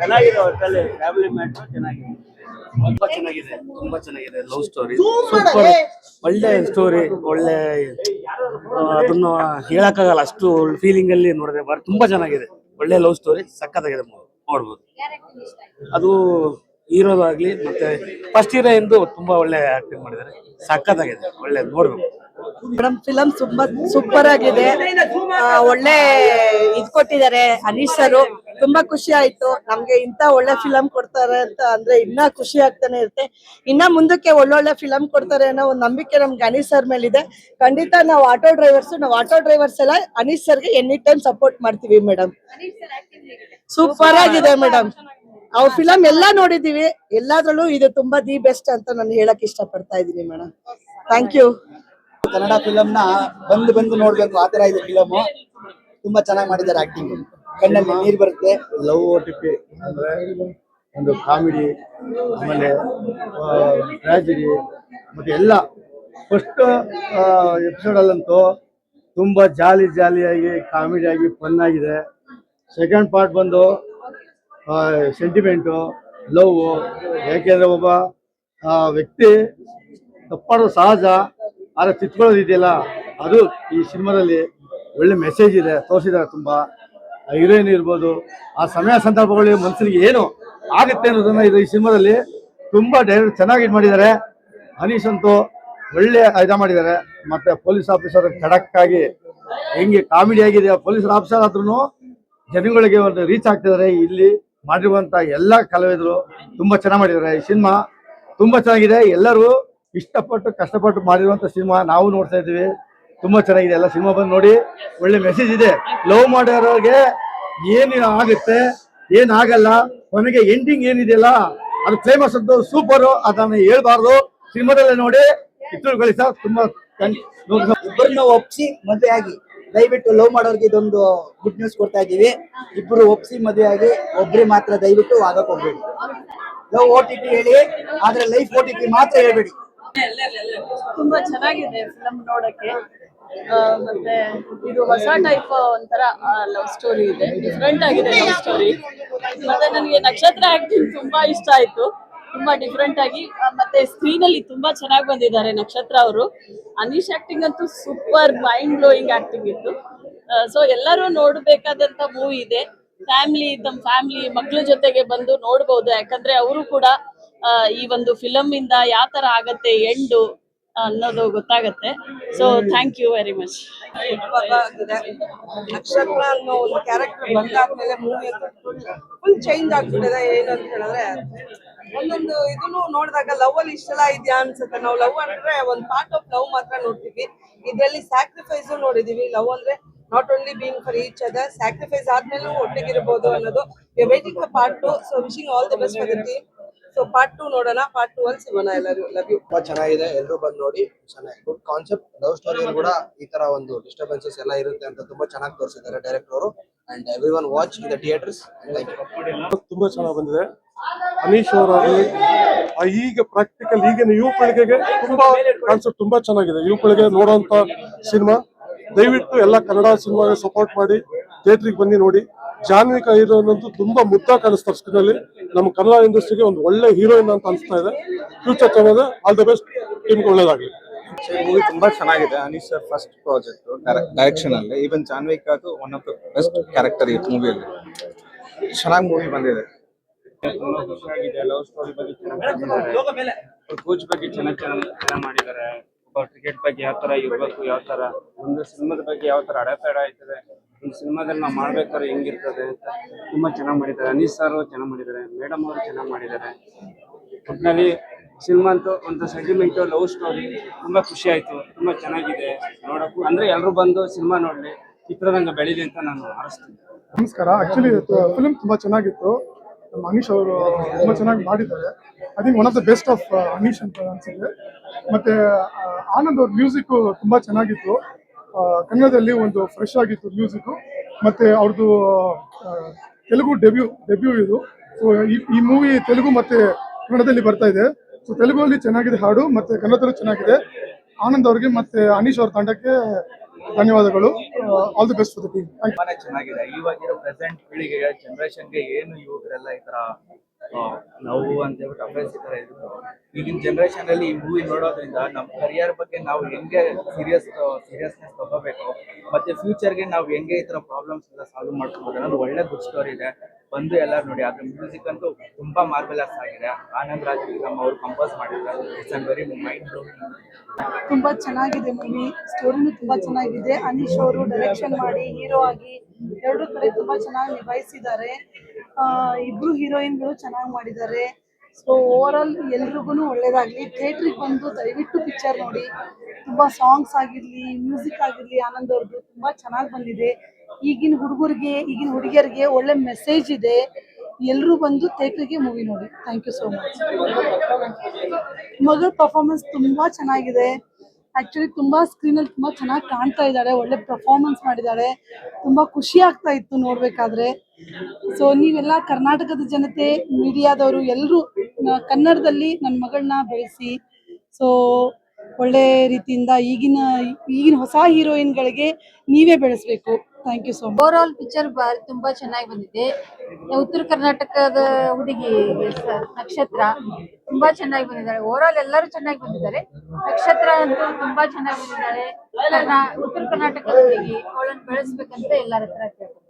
ಚೆನ್ನಾಗಿದೆ ಒಟ್ಟಲ್ಲಿ family matter ಚೆನ್ನಾಗಿದೆ. ತುಂಬಾ ಚೆನ್ನಾಗಿದೆ ತುಂಬಾ ಚೆನ್ನಾಗಿದೆ ಲವ್ ಸ್ಟೋರಿ ಸೂಪರ್ ಒಳ್ಳೆ ಸ್ಟೋರಿ ಒಳ್ಳೆ ಅದನ್ನು ಹೇಳಕ್ಕಾಗಲ್ಲ ಅಷ್ಟು ಫೀಲಿಂಗ್ ಅಲ್ಲಿ ನೋಡಿದ್ರೆ ಬರ್ ತುಂಬಾ ಚೆನ್ನಾಗಿದೆ. ಒಳ್ಳೆ ಲವ್ ಸ್ಟೋರಿ ಸಖತ್ ಆಗಿದೆ ನೋಡ್ಬೋದು. ಅದು ಹೀರೋದಾಗ್ಲಿ ಮತ್ತೆ ಫಸ್ಟ್ ಹೀರೋ ಎಂದು ತುಂಬಾ ಒಳ್ಳೆ ಆಕ್ಟಿಂಗ್ ಮಾಡಿದ್ದಾರೆ. ಸಕ್ಕತ್ತಾಗಿದೆ ಒಳ್ಳೆ ನೋಡ್ಬೇಕು. ಮೇಡಮ್ ಫಿಲಮ್ ತುಂಬಾ ಸೂಪರ್ ಆಗಿದೆ. ಒಳ್ಳೆ ಇದ್ ಕೊಟ್ಟಿದ್ದಾರೆ ಅನೀಶ್ ಸರ್. ತುಂಬಾ ಖುಷಿ ಆಯ್ತು. ನಮ್ಗೆ ಇಂತ ಒಳ್ಳೆ ಫಿಲಂ ಕೊಡ್ತಾರೆ ಅಂತ ಅಂದ್ರೆ ಇನ್ನ ಖುಷಿ ಆಗ್ತಾನೆ ಇರುತ್ತೆ. ಇನ್ನ ಮುಂದಕ್ಕೆ ಒಳ್ಳೊಳ್ಳೆ ಫಿಲಂ ಕೊಡ್ತಾರೆ ಅನ್ನೋ ಒಂದು ನಂಬಿಕೆ ನಮ್ಗೆ ಅನೀಸ್ ಸರ್ ಮೇಲಿದೆ. ಖಂಡಿತ ನಾವು ಆಟೋ ಡ್ರೈವರ್ಸ್ ನಾವು ಆಟೋ ಡ್ರೈವರ್ಸ್ ಎಲ್ಲ ಅನೀಶ್ ಸರ್ಗೆ ಎನಿ ಟೈಮ್ ಸಪೋರ್ಟ್ ಮಾಡ್ತೀವಿ ಮೇಡಮ್ ಸೂಪರ್ ಆಗಿದೆ ಮೇಡಮ್ ಅವ್ರ ಫಿಲಂ ಎಲ್ಲಾ ನೋಡಿದೀವಿ. ಎಲ್ಲಾದ್ರಲ್ಲೂ ಇದು ತುಂಬಾ ದಿ ಬೆಸ್ಟ್ ಅಂತ ನಾನು ಹೇಳಕ್ ಇಷ್ಟ ಪಡ್ತಾ ಇದೀನಿ ಮೇಡಮ್ ಥ್ಯಾಂಕ್ ಯು ಕನ್ನಡ ಫಿಲಂನ ನ ಬಂದು ಬಂದು ನೋಡ್ಬೇಕು. ಆ ತರ ಇದೆ ಫಿಲಮ್ ತುಂಬಾ ಚೆನ್ನಾಗಿ ಮಾಡಿದ್ದಾರೆ ಆಕ್ಟಿಂಗ್ ಕಣ್ಣಲ್ಲಿ ನೀರು ಬರುತ್ತೆ. ಲವ್ ಓ ಟಿ ಪಿ ಅಂದರೆ ಒಂದು ಕಾಮಿಡಿ ಆಮೇಲೆ ಟ್ರಾಜಿಡಿ ಮತ್ತೆ ಎಲ್ಲ. ಫಸ್ಟ್ ಎಪಿಸೋಡ್ ಅಲ್ಲಂತೂ ತುಂಬಾ ಜಾಲಿ ಜಾಲಿಯಾಗಿ ಕಾಮಿಡಿಯಾಗಿ ಫನ್ ಆಗಿದೆ. ಸೆಕೆಂಡ್ ಪಾರ್ಟ್ ಬಂದು ಸೆಂಟಿಮೆಂಟು ಲವ್ ಯಾಕೆಂದ್ರೆ ಒಬ್ಬ ವ್ಯಕ್ತಿ ತಪ್ಪಾಡೋದು ಸಹಜ ಆದ್ರೆ ತಿತ್ಕೊಳ್ಳೋದಿದೆಯಲ್ಲ ಅದು ಈ ಸಿನಿಮಾದಲ್ಲಿ ಒಳ್ಳೆ ಮೆಸೇಜ್ ಇದೆ ತೋರಿಸಿದ್ದಾರೆ ತುಂಬ. ಹೀರೋಯಿನ್ ಇರ್ಬೋದು, ಆ ಸಮಯ ಸಂದರ್ಭಗಳಲ್ಲಿ ಮನುಷ್ಯನಿಗೆ ಏನು ಆಗುತ್ತೆ ಅನ್ನೋದನ್ನ ಇದು ಈ ಸಿನಿಮಾದಲ್ಲಿ ತುಂಬಾ ಡೈರೆಕ್ಟ್ ಚೆನ್ನಾಗಿ ಇದು ಮಾಡಿದ್ದಾರೆ. ಹನೀಶ್ ಅಂತೂ ಒಳ್ಳೆ ಇದ ಮಾಡಿದ್ದಾರೆ. ಮತ್ತೆ ಪೊಲೀಸ್ ಆಫೀಸರ್ ಖಡಕ್ ಆಗಿ ಹೆಂಗೆ ಕಾಮಿಡಿ ಆಗಿದೆ ಪೊಲೀಸ್ ಆಫೀಸರ್ ಆದ್ರೂ ಜನಗಳಿಗೆ ಒಂದು ರೀಚ್ ಆಗ್ತಿದ್ದಾರೆ. ಇಲ್ಲಿ ಮಾಡಿರುವಂತ ಎಲ್ಲಾ ಕಲಾವಿದರು ತುಂಬಾ ಚೆನ್ನಾಗಿ ಮಾಡಿದ್ದಾರೆ. ಈ ಸಿನಿಮಾ ತುಂಬಾ ಚೆನ್ನಾಗಿದೆ. ಎಲ್ಲರೂ ಇಷ್ಟಪಟ್ಟು ಕಷ್ಟಪಟ್ಟು ಮಾಡಿರುವಂತ ಸಿನಿಮಾ ನಾವು ನೋಡ್ತಾ ಇದ್ದೀವಿ. ತುಂಬಾ ಚೆನ್ನಾಗಿದೆ. ಎಲ್ಲ ಸಿನಿಮಾ ಬಂದು ನೋಡಿ ಒಳ್ಳೆ ಮೆಸೇಜ್ ಇದೆ. ಲವ್ ಮಾಡೋರಿಗೆ ಏನು ಆಗುತ್ತೆ ಏನ್ ಆಗಲ್ಲ ಕೊನೆಗೆ ಎಂಡಿಂಗ್ ಏನಿದೆಯಲ್ಲ ಅದು ಫೇಮಸ್ ಅಂತ ಸೂಪರ್ ಅದನ್ನ ಹೇಳ್ಬಾರ್ದು. ಸಿನಿಮಾದಲ್ಲೇ ನೋಡಿ ಚಿತ್ರಗಳು ಸಹ ತುಂಬಾ ಇಬ್ಬರನ್ನ ಒಪ್ಸಿ ಮದುವೆ ಆಗಿ. ದಯವಿಟ್ಟು ಲವ್ ಮಾಡೋರಿಗೆ ಇದೊಂದು ಗುಡ್ ನ್ಯೂಸ್ ಕೊಡ್ತಾ ಇದೀವಿ ಇಬ್ರು ಒಪ್ಸಿ ಮದುವೆ ಆಗಿ ಒಬ್ರಿ ಮಾತ್ರ ದಯವಿಟ್ಟು ಆಗಕ್ ಹೋಗ್ಬೇಡಿ. ಲವ್ ಓ ಟಿ ಟಿ ಹೇಳಿ ಆದ್ರೆ ಲೈಫ್ ಓ ಟಿ ಮಾತ್ರ ಹೇಳ್ಬೇಡಿ. ತುಂಬಾ ಚೆನ್ನಾಗಿದೆ ಫಿಲಮ್ ನೋಡಕ್ಕೆ. ಮತ್ತೆ ಇದು ಹೊಸ ಟೈಪ್ ಒಂಥರ ಲವ್ ಸ್ಟೋರಿ ಇದೆ. ಡಿಫ್ರೆಂಟ್ ಆಗಿದೆ ಲವ್ ಸ್ಟೋರಿ ಮತ್ತೆ ನನಗೆ ನಕ್ಷತ್ರ ಆಕ್ಟಿಂಗ್ ತುಂಬಾ ಇಷ್ಟ ಆಯ್ತು. ತುಂಬಾ ಡಿಫ್ರೆಂಟ್ ಆಗಿ ಮತ್ತೆ ಸ್ಕ್ರೀನ್ ಅಲ್ಲಿ ತುಂಬಾ ಚೆನ್ನಾಗಿ ಬಂದಿದ್ದಾರೆ ನಕ್ಷತ್ರ ಅವರು. ಅನೀಶ್ ಆಕ್ಟಿಂಗ್ ಅಂತೂ ಸೂಪರ್ ಮೈಂಡ್ ಬ್ಲೋಯಿಂಗ್ ಆಕ್ಟಿಂಗ್ ಇತ್ತು ಸೊ ಎಲ್ಲರೂ ನೋಡಬೇಕಾದಂತ ಮೂವಿ ಇದೆ. ಫ್ಯಾಮಿಲಿ ತಮ್ಮ ಫ್ಯಾಮಿಲಿ ಮಕ್ಕಳ ಜೊತೆಗೆ ಬಂದು ನೋಡಬಹುದು ಯಾಕಂದ್ರೆ ಅವರು ಕೂಡ ಈ ಒಂದು ಫಿಲಮ್ ಇಂದ ಯಾವ ತರ ಆಗತ್ತೆ, ಎಂಡು ಅನ್ನೋದು ಗೊತ್ತಾಗತ್ತೆ. So thank you very much Nakshatra ಅನ್ನೋ ಒಂದು ಕ್ಯಾರೆಕ್ಟರ್ ಬಂದಾದ್ಮೇಲೆ ಮೂವಿ ಫುಲ್ ಚೇಂಜ್ ಆಗ್ಬಿಟ್ಟಿದೆ, ಏನು ಹೇಳಿದ್ರೆ. ಒಂದೊಂದು ಇದನ್ನು ನೋಡಿದಾಗ ಲವ್ ಅಲ್ಲಿ ಇಷ್ಟೆಲ್ಲ ಇದೆಯಾ ಅನ್ಸುತ್ತೆ. ನಾವು ಲವ್ ಅಂದ್ರೆ ಒಂದ್ ಪಾರ್ಟ್ ಆಫ್ ಲವ್ ಮಾತ್ರ ನೋಡ್ತೀವಿ. ಇದರಲ್ಲಿ ಸ್ಯಾಕ್ರಿಫೈಸ್ ನೋಡಿದೀವಿ. ಲವ್ ಅಂದ್ರೆ not only being for each other sacrifice ಆದ್ಮೇಲೂ ಒಟ್ಟಿಗಿರ್ಬೋದು ಅನ್ನೋದು. Waiting part two so wishing all the best for the team so part two ನೋಡೋಣ. ಪಾರ್ಟ್ ಟೂ ಅಲ್ಲಿ ಸಿಗೋಣ ಎಲ್ಲರೂ. ಲವ್ ಯು ತುಂಬಾ ಚೆನ್ನಾಗಿದೆ. ಎಲ್ಲರೂ ಬಂದು ನೋಡಿ. ಚೆನ್ನಾಗಿ ಗುಡ್ ಕಾನ್ಸೆಪ್ಟ್ ಲವ್ ಸ್ಟೋರಿ ಕೂಡ ಈ ತರ ಒಂದು ಡಿಸ್ಟರ್ಬೆನ್ಸಸ್ ಎಲ್ಲ ಇರುತ್ತೆ ಅಂತ ತುಂಬಾ ಚೆನ್ನಾಗಿ ತೋರಿಸಿದ್ದಾರೆ ಡೈರೆಕ್ಟರ್ ಅವರು. And every one watch in the theatres thank you ತುಂಬಾ ಚೆನ್ನಾಗಿ ಬಂದಿದೆ. ಅನೀಶ್ ಅವರಾಗಲಿ ಈಗ ಪ್ರಾಕ್ಟಿಕಲ್ ಈಗಿನ ಯುವ ಪೀಳಿಗೆಗೆ ತುಂಬಾ ಕಾನ್ಸೆಪ್ಟ್ ತುಂಬಾ ಚೆನ್ನಾಗಿದೆ. ಯುವ ಪೀಳಿಗೆ ನೋಡುವಂತ ಸಿನಿಮಾ ದಯವಿಟ್ಟು ಎಲ್ಲ ಕನ್ನಡ ಸಿನಿಮಾಗೆ ಸಪೋರ್ಟ್ ಮಾಡಿ. ಥಿಯೇಟ್ರಿಗೆ ಬನ್ನಿ ನೋಡಿ. ಜಾನ್ವಿಕ ಹೀರೋಯಿನ್ ಅಂತೂ ತುಂಬಾ ಮುದ್ದ ಕಾಣಿಸ್ತಾರೆ ಸ್ಕ್ರೀನಲ್ಲಿ. ನಮ್ಮ ಕನ್ನಡ ಇಂಡಸ್ಟ್ರಿಗೆ ಒಂದು ಒಳ್ಳೆ ಹೀರೋಯಿನ್ ಅಂತ ಅನಿಸ್ತಾ ಇದೆ. ಫ್ಯೂಚರ್ ಚೆನ್ನಾಗಿದೆ ಆಲ್ ದ ಬೆಸ್ಟ್ ಟೀಮ್ಗೆ ಒಳ್ಳೇದಾಗಲಿ. ಮೂವಿ ತುಂಬಾ ಚೆನ್ನಾಗಿದೆ. Anish sir first project direction ಅಲ್ಲಿ. ಈವನ್ ಜಾನ್ವಿಕ್ ಅದು one of the best character ಈ ಮೂವಿಯಲ್ಲಿ ಚೆನ್ನಾಗಿ ಮೂವಿ ಬಂದಿದೆ. ಲವ್ ಸ್ಟೋರಿ ಬಗ್ಗೆ ಚೆನ್ನಾಗಿ ಮಾಡಿದ್ದಾರೆ ಕೋಚ್ ಬಗ್ಗೆ ಚೆನ್ನಾಗಿ ಚೆನ್ನಾಗಿ ಮಾಡಿದ್ದಾರೆ. ಒಬ್ಬ ಕ್ರಿಕೆಟ್ ಬಗ್ಗೆ ಯಾವ ತರ ಇರಬೇಕು ಯಾವ ತರ ಒಂದು ಸಿನಿಮಾದ ಬಗ್ಗೆ ಯಾವ ತರ ಅಡೆತಡೆ ಆಯ್ತದೆ. ಒಂದು ಸಿನಿಮಾದಲ್ಲಿ ನಾವು ಮಾಡ್ಬೇಕಾದ್ರೆ ಹೆಂಗಿರ್ತದೆ ಅಂತ ತುಂಬಾ ಚೆನ್ನಾಗಿ ಮಾಡಿದ್ದಾರೆ. ಅನೀಸ್ ಸರ್ ಚೆನ್ನಾಗಿ ಮಾಡಿದ್ದಾರೆ. ಮೇಡಮ್ ಅವರು ಚೆನ್ನಾಗಿ ಮಾಡಿದ್ದಾರೆ. ಒಟ್ಟಿನಲ್ಲಿ ಸಿನಿಮಾ ಅಂತೂ ಒಂದು ಸೆಂಟಿಮೆಂಟ್ ಲವ್ ಸ್ಟೋರಿ ತುಂಬಾ ಖುಷಿ ಆಯ್ತು. ತುಂಬಾ ಚೆನ್ನಾಗಿದೆ ನೋಡೋಕ್ಕೂ. ಅಂದ್ರೆ ಎಲ್ಲರೂ ಬಂದು ಸಿನಿಮಾ ನೋಡ್ಲಿ, ಚಿತ್ರರಂಗ ಬೆಳೀಲಿ ಅಂತ ನಾನು ಆರಿಸ್ತೀನಿ. ನಮಸ್ಕಾರ. ಆಕ್ಚುಲಿ ಫಿಲ್ಮ್ ತುಂಬಾ ಚೆನ್ನಾಗಿತ್ತು. ನಮ್ಮ ಅನೀಶ್ ಅವರು ತುಂಬಾ ಚೆನ್ನಾಗಿ ಮಾಡಿದ್ದಾರೆ. I think one of the best of Anish ಅಂತ ಅನ್ಸಿದೆ ಮತ್ತೆ ಆನಂದ್ ಅವ್ರ ಮ್ಯೂಸಿಕ್ ತುಂಬಾ ಚೆನ್ನಾಗಿತ್ತು. ಕನ್ನಡದಲ್ಲಿ ಒಂದು ಫ್ರೆಶ್ ಆಗಿತ್ತು ಮ್ಯೂಸಿಕ್ ಮತ್ತೆ ಅವ್ರದ್ದು ತೆಲುಗು ಡೆಬ್ಯೂ ಡೆಬ್ಯೂ ಇದು. ಸೊ ಈ ಮೂವಿ ತೆಲುಗು ಮತ್ತೆ ಕನ್ನಡದಲ್ಲಿ ಬರ್ತಾ ಇದೆ. ಸೊ ತೆಲುಗಲ್ಲಿ ಚೆನ್ನಾಗಿದೆ ಹಾಡು, ಮತ್ತೆ ಕನ್ನಡದಲ್ಲೂ ಚೆನ್ನಾಗಿದೆ. ಆನಂದ್ ಅವ್ರಿಗೆ ಮತ್ತೆ ಅನೀಶ್ ಅವ್ರ ತಂಡಕ್ಕೆ ಧನ್ಯವಾದಗಳು. All the best for the team ಚೆನ್ನಾಗಿದೆ. ಇವಾಗಿರೋ ಪ್ರೆಸೆಂಟ್ ಪೀಳಿಗೆಗೆ ಜನರೇಷನ್ಗೆ ಏನು ಯುವಕರೆಲ್ಲ ಈ ತರ ಲವ್ ಅಂತ ಹೇಳ್ಬಿಟ್ಟು ಅಫೇರ್ಸ್ ಈ ತರ ಈಗಿನ ಜನರೇಷನ್ ಅಲ್ಲಿ ಈ ಮೂವಿ ನೋಡೋದ್ರಿಂದ ನಮ್ಮ ಕರಿಯರ್ ಬಗ್ಗೆ ನಾವು ಹೆಂಗೆ ಸೀರಿಯಸ್ ಸೀರಿಯಸ್ನೆಸ್ ತಗೋಬೇಕು, ಮತ್ತೆ ಫ್ಯೂಚರ್ಗೆ ನಾವು ಹೆಂಗೆ ಈ ತರ ಪ್ರಾಬ್ಲಮ್ಸ್ ಎಲ್ಲ ಸಾಲ್ವ್ ಮಾಡ್ಕೋಬಹುದು ಅನ್ನೋದು ಒಳ್ಳೆ ಗುಡ್ ಸ್ಟೋರಿ ಇದೆ. ಬಂದು ಎಲ್ಲರೂ ನೋಡಿ. ಅದ್ರ ಮ್ಯೂಸಿಕ್ ಅಂತೂ ತುಂಬಾ ಮಾರ್ವೆಲಸ್ ಆಗಿದೆ. ಆನಂದ್ ರಾಜ್ ನಮ್ಮ ಅವರು ಕಂಪೋಸ್ ಮಾಡಿದ್ದಾರೆ. ಇಟ್ಸ್ ವೆರಿ ಮೈಂಡ್ ತುಂಬಾ ಚೆನ್ನಾಗಿದೆ ಮೂವಿ ಸ್ಟೋರಿನೂ ತುಂಬಾ ಚೆನ್ನಾಗಿದೆ. ಅನೀಶ್ ಅವರು ಡೈರೆಕ್ಷನ್ ಮಾಡಿ ಹೀರೋ ಆಗಿ ಎರಡು ಕಡೆ ತುಂಬಾ ಚೆನ್ನಾಗಿ ನಿಭಾಯಿಸಿದ್ದಾರೆ. ಇಬ್ರು ಹೀರೋಯಿನ್ಗಳು ಚೆನ್ನಾಗಿ ಮಾಡಿದ್ದಾರೆ. ಸೊ ಓವರ್ ಆಲ್ ಎಲ್ರಿಗೂ ಒಳ್ಳೇದಾಗ್ಲಿ ಥಿಯೇಟ್ರಿಗೆ ಬಂದು ದಯವಿಟ್ಟು ಪಿಕ್ಚರ್ ನೋಡಿ. ತುಂಬಾ ಸಾಂಗ್ಸ್ ಆಗಿರ್ಲಿ ಮ್ಯೂಸಿಕ್ ಆಗಿರ್ಲಿ, ಆನಂದ್ ಅವ್ರದ್ದು ತುಂಬಾ ಚೆನ್ನಾಗಿ ಬಂದಿದೆ. ಈಗಿನ ಹುಡುಗರಿಗೆ, ಈಗಿನ ಹುಡುಗಿಯರಿಗೆ ಒಳ್ಳೆ ಮೆಸೇಜ್ ಇದೆ. ಎಲ್ಲರೂ ಬಂದು ಥಿಯೇಟ್ರಿಗೆ ಮೂವಿ ನೋಡಿ. ಥ್ಯಾಂಕ್ ಯು ಸೋ ಮಚ್ ಮಗಳ ಪರ್ಫಾರ್ಮೆನ್ಸ್ ತುಂಬಾ ಚೆನ್ನಾಗಿದೆ. ಆಕ್ಚುಲಿ ತುಂಬಾ ಸ್ಕ್ರೀನ್ ಅಲ್ಲಿ ತುಂಬಾ ಚೆನ್ನಾಗಿ ಕಾಣ್ತಾ ಇದ್ದಾಳೆ. ಒಳ್ಳೆ ಪರ್ಫಾರ್ಮೆನ್ಸ್ ಮಾಡಿದ್ದಾಳೆ. ತುಂಬಾ ಖುಷಿ ಆಗ್ತಾ ಇತ್ತು ನೋಡ್ಬೇಕಾದ್ರೆ. ಸೊ ನೀವೆಲ್ಲ ಕರ್ನಾಟಕದ ಜನತೆ, ಮೀಡಿಯಾದವರು ಎಲ್ಲರೂ ಕನ್ನಡದಲ್ಲಿ ನನ್ನ ಮಗಳನ್ನ ಬೆಳೆಸಿ. ಸೊ ಒಳ್ಳೆ ರೀತಿಯಿಂದ ಈಗಿನ ಈಗಿನ ಹೊಸ ಹೀರೋಯಿನ್ಗಳಿಗೆ ನೀವೇ ಬೆಳೆಸ್ಬೇಕು. Thank you so overall picture ತುಂಬಾ ಚೆನ್ನಾಗಿ ಬಂದಿದೆ. ಉತ್ತರ ಕರ್ನಾಟಕದ ಹುಡುಗಿ ನಕ್ಷತ್ರ ತುಂಬಾ ಚೆನ್ನಾಗಿ ಬಂದಿದ್ದಾರೆ. ಓವರ್ ಆಲ್ ಎಲ್ಲರೂ ಚೆನ್ನಾಗಿ ಬಂದಿದ್ದಾರೆ. ನಕ್ಷತ್ರ ಅಂತೂ ತುಂಬಾ ಚೆನ್ನಾಗಿ ಬಂದಿದ್ದಾರೆ. ಕರ್ನಾ- ಉತ್ತರ ಕರ್ನಾಟಕದ ಹುಡುಗಿ, ಅವಳನ್ನು ಬೆಳೆಸ್ಬೇಕಂತ ಎಲ್ಲರ ಹತ್ರ ಕೇಳ್ಕೊತೀನಿ